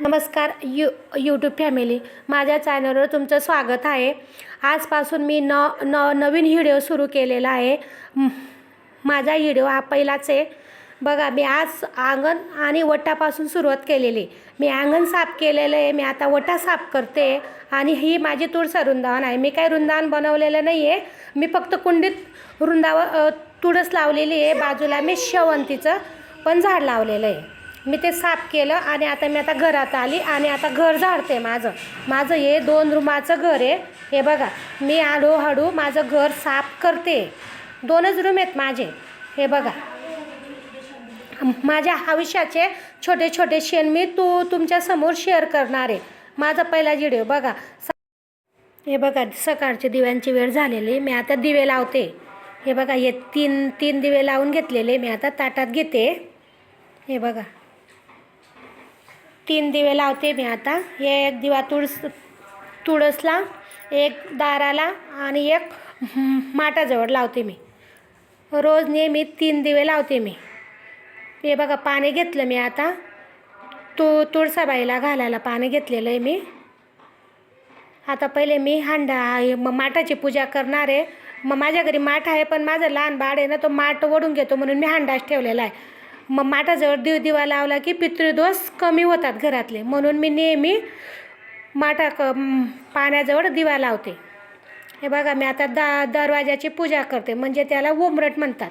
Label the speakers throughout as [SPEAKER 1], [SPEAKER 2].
[SPEAKER 1] नमस्कार you YouTube family माझ्या चॅनलवर तुमचं स्वागत आहे. आजपासून मी न न नवीन व्हिडिओ सुरू केलेला आहे. माझा व्हिडिओ हा पहिलाच आहे. बघा मी आज अंगण आणि वटापासून सुरुवात केलेली. मी अंगण साफ केलेलं आहे. मी आता वटा साफ करते आणि ही माझी तुळसा वृंदावन आहे. मी काही वृंदावन बनवलेलं नाही आहे मी फक्त कुंडीत वृंदावन तुळस लावलेली आहे. बाजूला मी शेवंतीचं पण झाड लावलेलं आहे. मी ते साफ केलं आणि आता मी आता घरात आली आणि आता घर झाडते माझं. माझं हे दोन रूमाचं घर आहे. हे बघा मी हळूहळू माझं घर साफ करते. दोनच रूम आहेत माझे. हे बघा. माझ्या आयुष्याचे छोटे छोटे शेण मी तू तुमच्यासमोर शेअर करणार आहे. माझा पहिला व्हिडिओ बघा. हे बघा सकाळचे दिव्यांची वेळ झालेली. मी आता दिवे लावते. हे बघा हे तीन तीन दिवे लावून घेतलेले. मी आता ताटात घेते. हे बघा. तीन दिवे लावते मी आता. एक दिवा तुळस तुळसला एक दाराला आणि एक माटाजवळ लावते मी. रोज नेहमी तीन दिवे लावते मी. हे बघा पाणी घेतलं मी आता. तू तुळसाबाईला घालायला पाणी घेतलेलं आहे मी. आता पहिले मी हांडा मग माठाची पूजा करणार आहे. मग माझ्या घरी माठ आहे पण माझं लहान बाळ आहे ना तो माठ ओढून घेतो म्हणून मी हांडाच ठेवलेला आहे. मग माठाजवळ दिव दिवा लावला की पितृदोष कमी होतात घरातले. म्हणून मी नेहमी माठा क पाण्याजवळ दिवा लावते. हे बघा मी आता दा दरवाजाची पूजा करते. म्हणजे त्याला उमरट म्हणतात.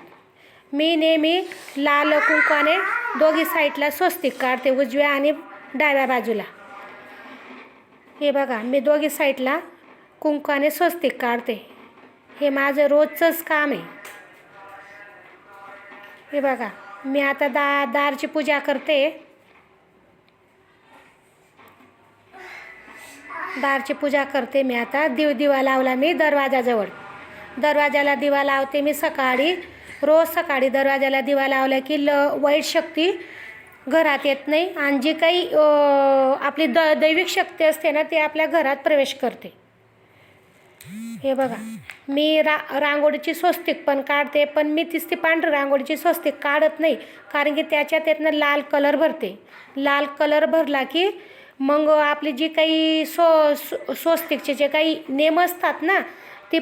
[SPEAKER 1] मी नेहमी लाल कुंकाने दोघी साईडला स्वस्तिक काढते उजव्या आणि डाव्या बाजूला. हे बघा मी दोघी साईडला कुंकाने स्वस्तिक काढते. हे माझं रोजचंच काम आहे. हे बघा मी आता दा दारची पूजा करते. दारची पूजा करते मी आता. दिव दिवा लावला मी दरवाजाजवळ. दरवाजाला दिवा लावते मी सकाळी. रोज सकाळी दरवाजाला दिवा लावला की ल वाईट शक्ती घरात येत नाही आणि जी काही आपली द दैविक शक्ती असते ना ती आपल्या घरात प्रवेश करते. हे बघा. मी रा रांगोळीची स्वस्तिक पण काढते पण मी तीच ती पांढरी रांगोळीची स्वस्तिक काढत नाही कारण की त्याच्यात त्यातनं लाल कलर भरते. लाल कलर भरला की मग आपली जी काही स्व स्वस्तिकचे जे काही नेम असतात ना ती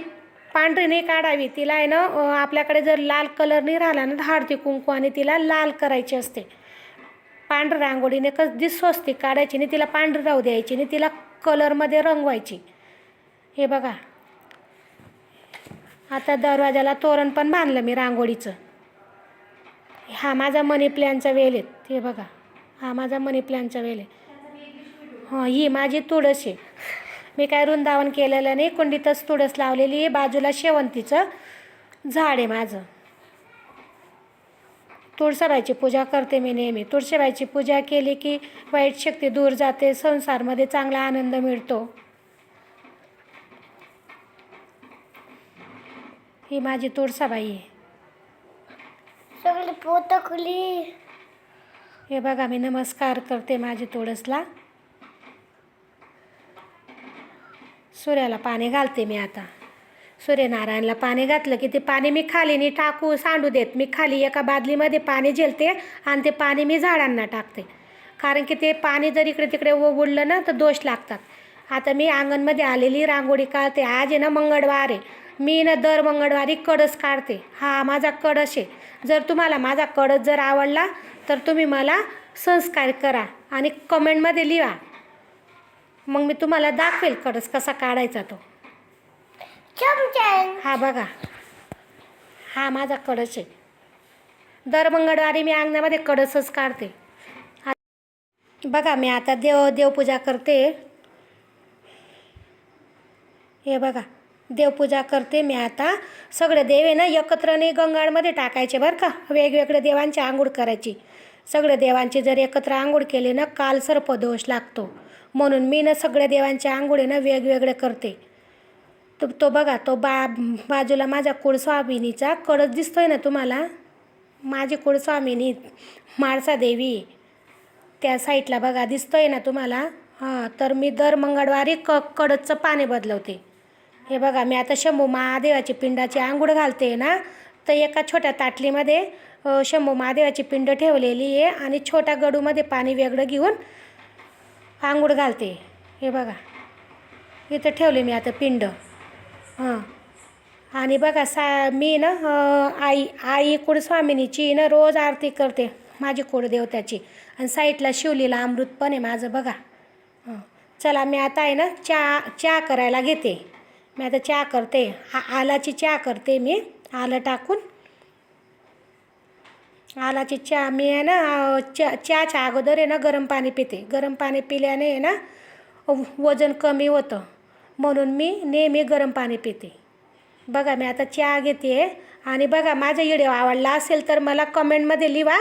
[SPEAKER 1] पांढरी नाही काढावी. तिला आहे ना आपल्याकडे जर लाल कलर नाही राहिला ना तर हळदी कुंकू आणि तिला लाल करायची असते. पांढरी रांगोळीने कधी स्वस्तिक काढायची नाही तिला पांढरी राहू द्यायची नाही तिला कलरमध्ये रंगवायची. हे बघा. आता दरवाजाला तोरण पण बांधलं मी रांगोळीचं. हा माझा मनी प्लॅनचा वेल आहे. ते बघा. हा माझा मनी प्लॅनचा वेल आहे. हां ही माझी तुळस आहे. मी काय वृंदावन केलेलं नाही. कुंडीतच तुळस लावलेली आहे. बाजूला शेवंतीचं झाड आहे माझं. तुळसाबाईची पूजा करते मी नेहमी. तुळशीबाईची पूजा केली की वाईट शक्ती दूर जाते. संसारमध्ये चांगला आनंद मिळतो. ही माझी तुळसाबाई आहे.
[SPEAKER 2] सगळे पोत खुली
[SPEAKER 1] हे बघा मी नमस्कार करते माझी तुळसला सूर्याला पाणी घालते मी आता. सूर्यनारायणला पाणी घातलं की ते पाणी मी खाली नाही टाकू सांडू देत. मी खाली एका बादलीमध्ये पाणी झेलते आणि ते पाणी मी झाडांना टाकते. कारण की ते पाणी जर इकडे तिकडे उडलं ना तर दोष लागतात. आता मी अंगणमध्ये आलेली रांगोळी काढते. आज आहे ना मंगळवार आहे. मी ना दर मंगळवारी कडस काढते. हा माझा कडस आहे. जर तुम्हाला माझा कडस जर आवडला तर तुम्ही मला संस्कार करा आणि कमेंटमध्ये लिहा. मग मी तुम्हाला दाखवेल कडस कसा काढायचा तो. हा बघा. हा माझा कडस आहे. दर मंगळवारी मी अंगणामध्ये कडसच काढते. बघा मी आता देव देवपूजा करते. हे बघा. देवपूजा करते मी आता. सगळे देव आहे ना एकत्र नाही गंगाळमध्ये टाकायचे बरं का वेगवेगळे देवांची आंघोळ करायची. सगळ्या देवांची जर एकत्र आंघोळ केली ना काल सर्पदोष लागतो. म्हणून मी ना सगळ्या देवांचे आंघोळी ना वेगवेगळे करते. तो तो बघा तो बा बाजूला माझ्या कुळस्वामिनीचा कडस दिसतोय ना तुम्हाला? माझी कुळस्वामिनी माळसा देवी त्या साईडला बघा दिसतोय ना तुम्हाला? हां तर मी दर मंगळवारी क कडदचं पाणी बदलवते. हे बघा मी आता शंभू महादेवाची पिंडाची आंघोळ घालते ना तर एका छोट्या ताटलीमध्ये शंभू महादेवाची पिंड ठेवलेली आहे आणि छोट्या गडूमध्ये पाणी वेगळं घेऊन आंघोळ घालते. हे बघा इथं ठेवले मी आता पिंड. हां. आणि बघा सा मी ना आई आई कुळस्वामिनीची ना रोज आरती करते माझी कुळदेवताची. आणि साईडला शिवलीला अमृत पण आहे माझं बघा. हां. चला मी आता आहे ना चहा चहा करायला घेते. मी आता चहा करते. आ आलाची चहा करते मी. आलं टाकून. आलाची चहा मी आहे ना अं, चा चहाच्या अगोदर आहे ना गरम पाणी पिते. गरम पाणी पिल्याने आहे ना वजन कमी होतं. म्हणून मी नेहमी गरम पाणी पिते. बघा मी आता चहा घेते. आणि बघा माझा व्हिडिओ आवडला असेल तर मला कमेंटमध्ये लिहा.